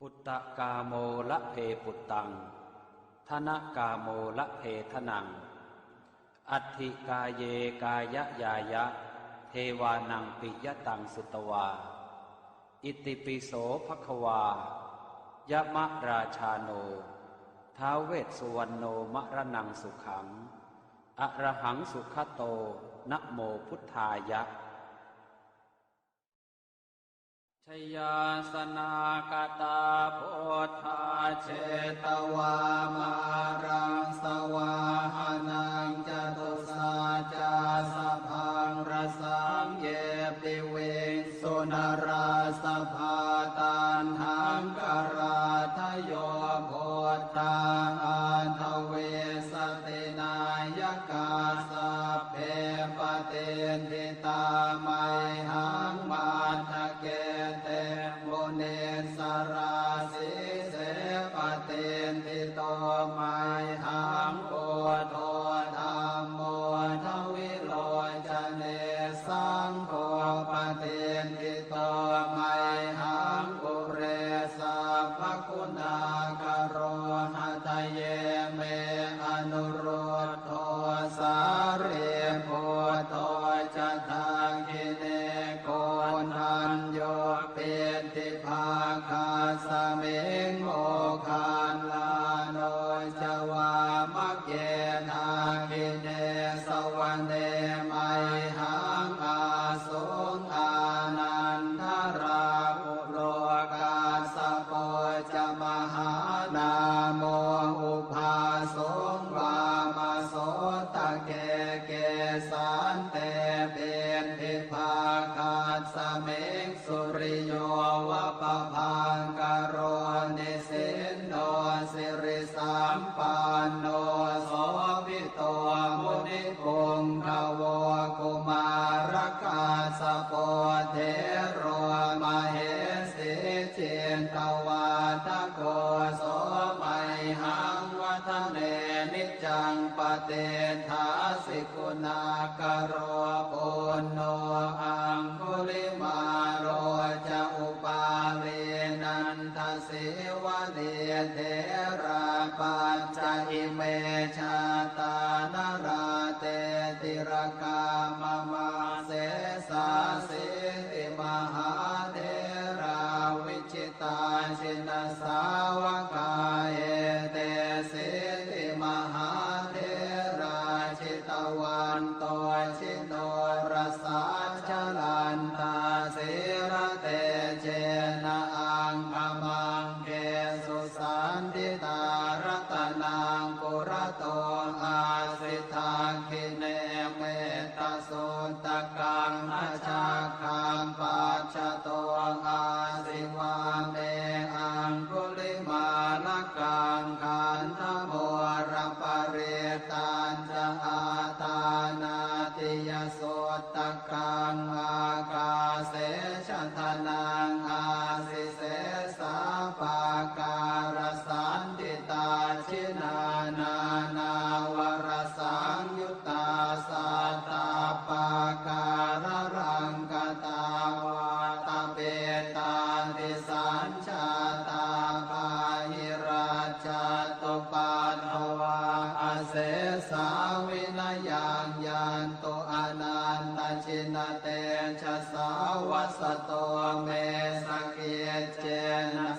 ปุตตะกาโมละเพปุตตังธนกาโมละเพทนัง อัตถิกาเยกายะยายะ เทวานังปิยตังสุตวา อิติปิโสภควายะมะราชาโน ท้าเวสสุวรรณโนมรนังสุขัง อรหังสุขโตนะโมพุทธายะ ยาสนากตาพุทธาเชตวามารังสวาหนา ริโยวัปะพังกโร เสวเนเทราปัจจิเมชา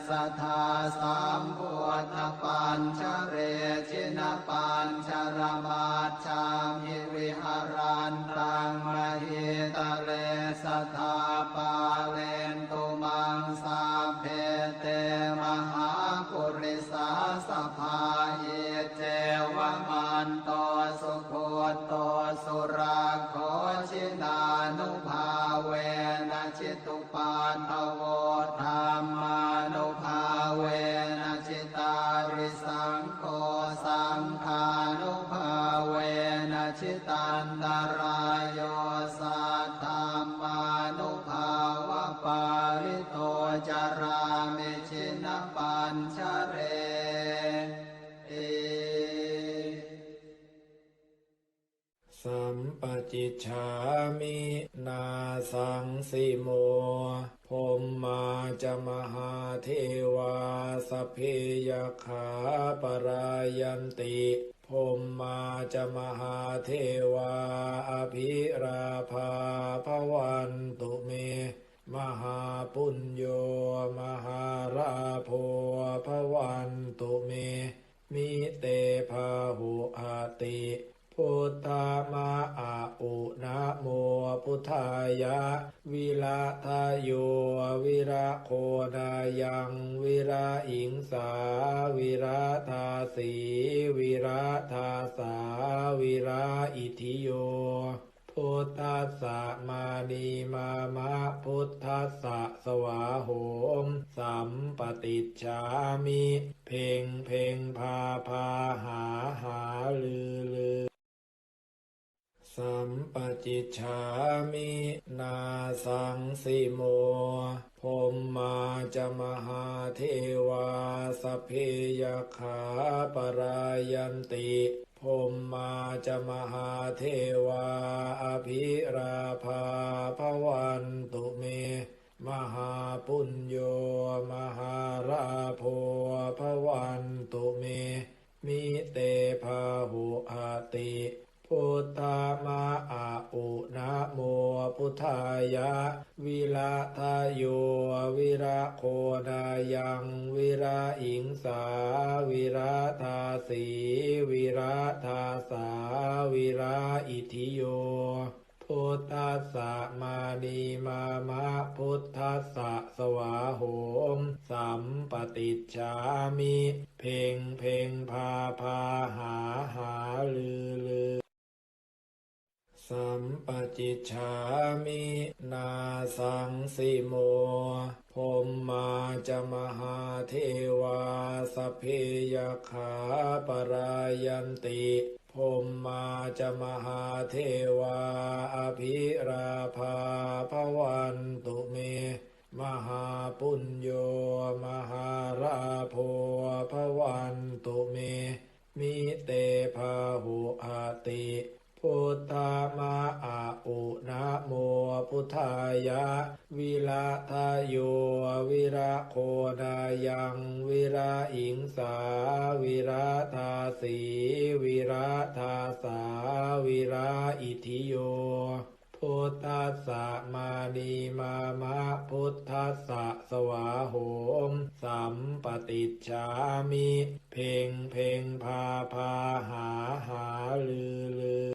สธาสามปวดปัญชเรชินปัญชรมาชา ฉามินาสังสิโมพรหมาจะมหาเทวาสเพยขาปรายันติพรหมาจะมหาเทวาอภิราภาพวันตุเม มหาปุญโยมหาราโพพวันตุเม มิเตภาหุอาติ พุทธามาอาอุนะโมพุทธายะ วิระทาโยวิระโคนายังวิระอิงสา วิระทาสีวิระทาสา วิระอิทิโยพุทธัสสะมานีมามะพุทธัสสะสวาโหมสัมปติจามิ เพ่งเพ่งพาพาหาหาลือลือ สัมปจิจฉามินาสังสิโมพรหมาจะมหาเทวาสเพยขาปรายันติพรหมาจะมหาเทวาอภิราภาพวันตุเม มหาปุญโยมหาราโพพวันตุเม มิเตภาหุอาติ พุทธามาอาอุนะโมพุทธายะ วิระทโยวิระโคนายังวิระอิงสา วิระทาสีวิระทาสา วิระอิทิโยพุทธัสสะมานีมามะพุทธัสสะสวาโหม สัมปติจามิ เพ่งเพ่งพาพาหาหาลือลือ สัมปจิจฉามินาสังสิโมพรหมาจะมหาเทวาสเพยขาปรายันติพรหมาจะมหาเทวาอภิราภาพวันตุเม มหาปุญโยมหาราโพพวันตุเม มิเตภาหุอาติ พุทธามาอาอุนะโมพุทธายะ วิระทาโยวิระโคนายังวิระอิงสา วิระทาสีวิระทาสา วิระอิทิโยพุทธัสสะมานีมามะพุทธัสสะสวาโหมสัมปติจามิ เพ่งเพ่งพาพาหาหาลือลือ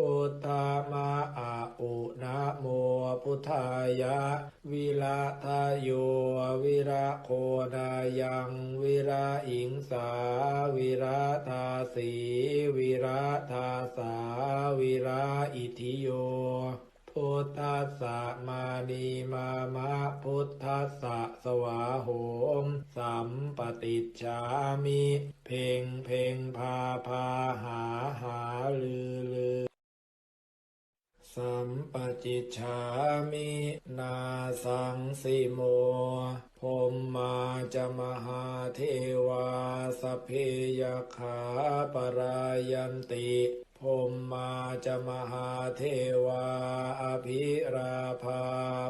พุทธามาอาอุนะโมพุทธายะ วิระทาโยวิระโคนายังวิระอิงสา วิระทาสีวิระทาสา วิระอิทิโยพุทธัสสะมานีมามะพุทธัสสะสวาโหมสัมปติจามิ เพ่งเพ่งพาพาหาหาลือลือ สัมปจิจฉามินาสังสิโมพรหมาจะมหาเทวาสเพยขาปรายันติพรหมาจะมหาเทวาอภิราภา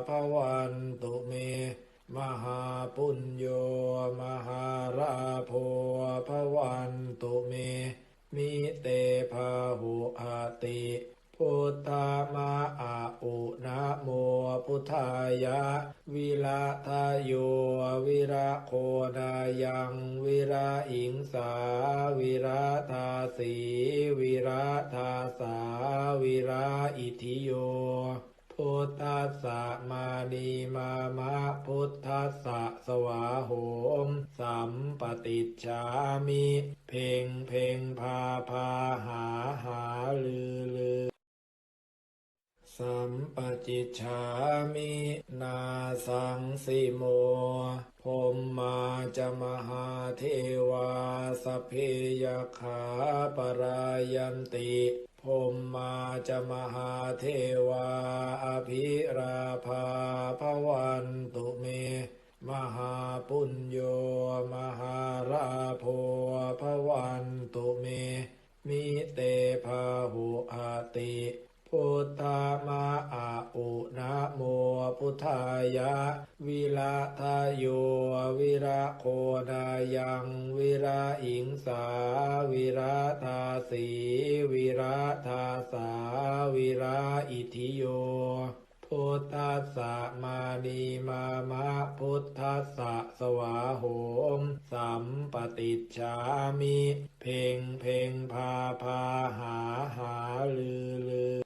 พวันตุเม มหาปุญโยมหาราโพพวันตุเม มิเตภาหุอาติ พุทธามาอาอุนะโมพุทธายะ วิระทาโยวิระโคนายังวิระอิงสา วิระทาสีวิระทาสา วิระอิทิโยพุทธัสสะมานีมามะพุทธัสสะสวาโหมสัมปติจามิ เพ่งเพ่งพาพาหาหาลือลือ สัมปจิชามินาสังสิโมพมมาจะมหาเทวาสเพยขาปรายันติพมมาจะมหาเทวาอภิราภาพวันตุเม มหาปุญโยมหาราโพพวันตุเม มิเตภาหุอาติ พุทธามาอาอุนะโมพุทธายะ วิระทโยวิระโคนายังวิระอิงสา วิระทาสีวิระทาสา วิระอิทิโยพุทธัสสะมานีมามะพุทธัสสะสวาโหม สัมปติจามิ เพ่งเพ่งพาพาหาหาลือลือ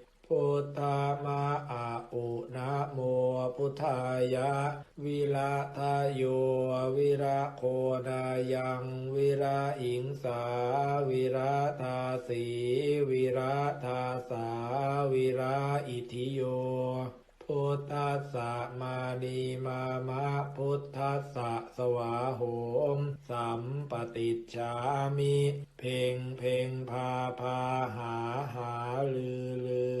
พุทธามาอาอุนะโมพุทธายะ วิระทาโยวิระโคนายังวิระอิงสา วิระทาสีวิระทาสา วิระอิทิโยพุทธัสสะมานีมามะพุทธัสสะสวาโหมสัมปติจามิ เพ่งเพ่งพาพาหาหาลือลือ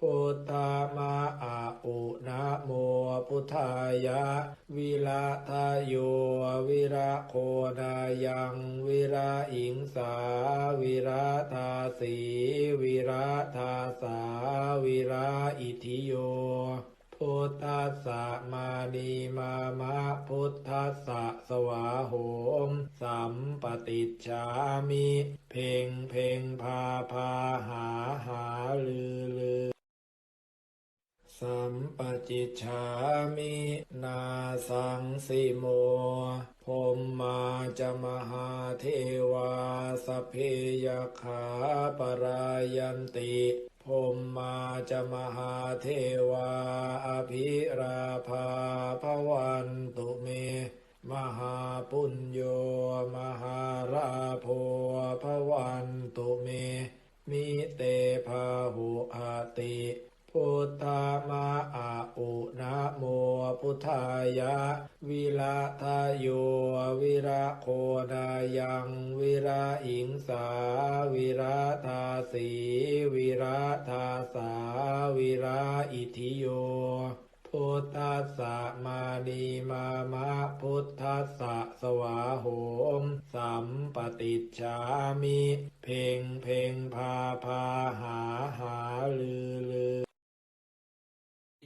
พุทธามาอาอุนะโมพุทธายะ วิระทาโยวิระโคนายังวิระอิงสา วิระทาสีวิระทาสา วิระอิทิโยพุทธัสสะมานีมามะพุทธัสสะสวาโหม สัมปติจามิ เพ่งเพ่งพาพาหาหาลือลือ สัมปจิชามินาสังสิโมพมมาจะมหาเทวาสเพยขาปรายันติพมมาจะมหาเทวาอภิราภาพวันตุเม มหาปุญโยมหาราโพพวันตุเม มิเตภาหุอาติ พุทธามาอาอุนะโมพุทธายะ วิระทโยวิระโคนายังวิระอิงสา วิระทาสีวิระทาสา วิระอิทิโยพุทธัสสะมานีมามะพุทธัสสะสวาโหม สัมปติจามิ เพ่งเพ่งพาพาหาหาลือลือ